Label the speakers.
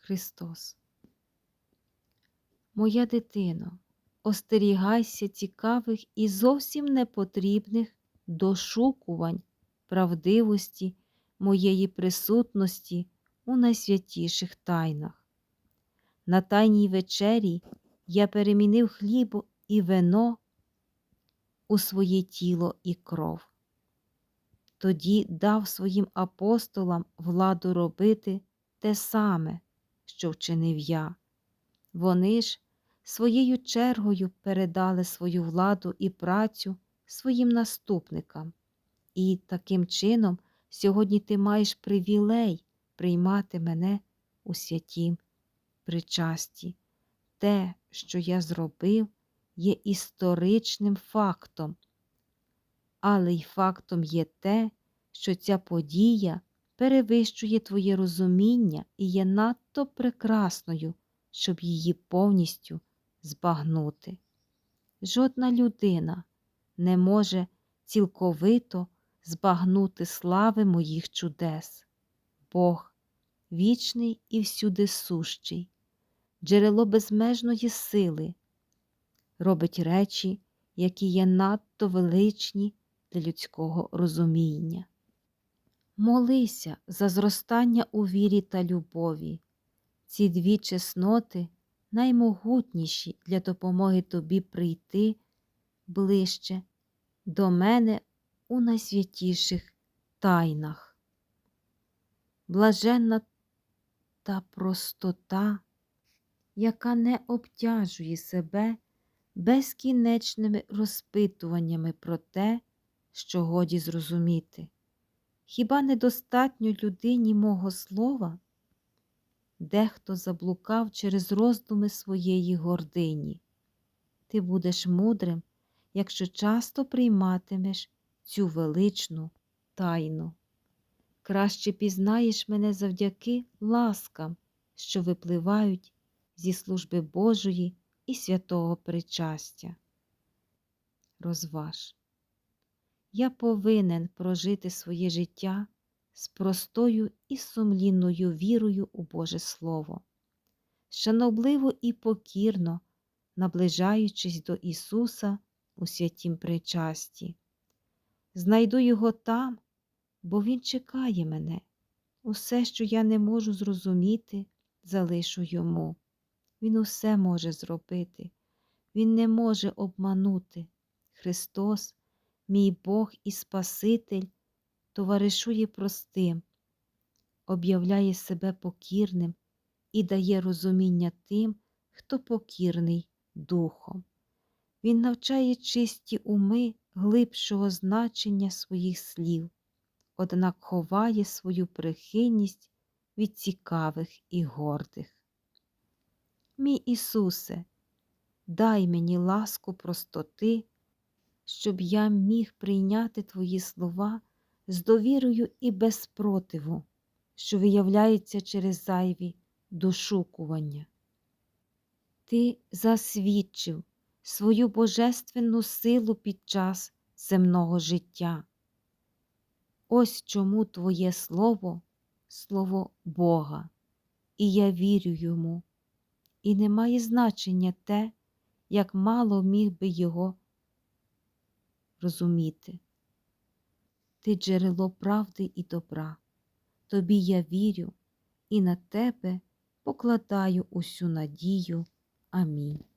Speaker 1: Христос. Моя дитино, остерігайся цікавих і зовсім непотрібних дошукувань правдивості моєї присутності у найсвятіших тайнах. На тайній вечері я перемінив хліб і вино у своє тіло і кров. Тоді дав своїм апостолам владу робити те саме, що вчинив я. Вони ж своєю чергою передали свою владу і працю своїм наступникам. І таким чином сьогодні ти маєш привілей приймати мене у святім причасті. Те, що я зробив, є історичним фактом, але й фактом є те, що ця подія перевищує твоє розуміння і є надто прекрасною, щоб її повністю збагнути. Жодна людина не може цілковито збагнути слави моїх чудес. Бог вічний і всюди сущий, джерело безмежної сили, робить речі, які є надто величні для людського розуміння. Молися за зростання у вірі та любові. Ці дві чесноти наймогутніші для допомоги тобі прийти ближче до мене у найсвятіших тайнах. Блаженна та простота, яка не обтяжує себе безкінечними розпитуваннями про те, що годі зрозуміти. Хіба недостатньо людині мого слова? Дехто заблукав через роздуми своєї гордині. Ти будеш мудрим, якщо часто прийматимеш цю величну тайну. Краще пізнаєш мене завдяки ласкам, що випливають зі служби Божої і святого причастя. Розваж. Я повинен прожити своє життя з простою і сумлінною вірою у Боже Слово, шанобливо і покірно наближаючись до Ісуса у святім причасті. Знайду Його там, бо Він чекає мене. Усе, що я не можу зрозуміти, залишу йому. Він усе може зробити, Він не може обманути. Христос, мій Бог і Спаситель, товаришує простим, об'являє себе покірним і дає розуміння тим, хто покірний духом. Він навчає чисті уми глибшого значення своїх слів, однак ховає свою прихильність від цікавих і гордих. Мій Ісусе, дай мені ласку простоти, щоб я міг прийняти Твої слова з довірою і без спротиву, що виявляється через зайві дошукування. Ти засвідчив свою божественну силу під час земного життя. Ось чому Твоє Слово Слово Бога, і я вірю йому, і не має значення те, як мало міг би його розуміти. Ти джерело правди і добра, тобі я вірю і на тебе покладаю усю надію. Амінь.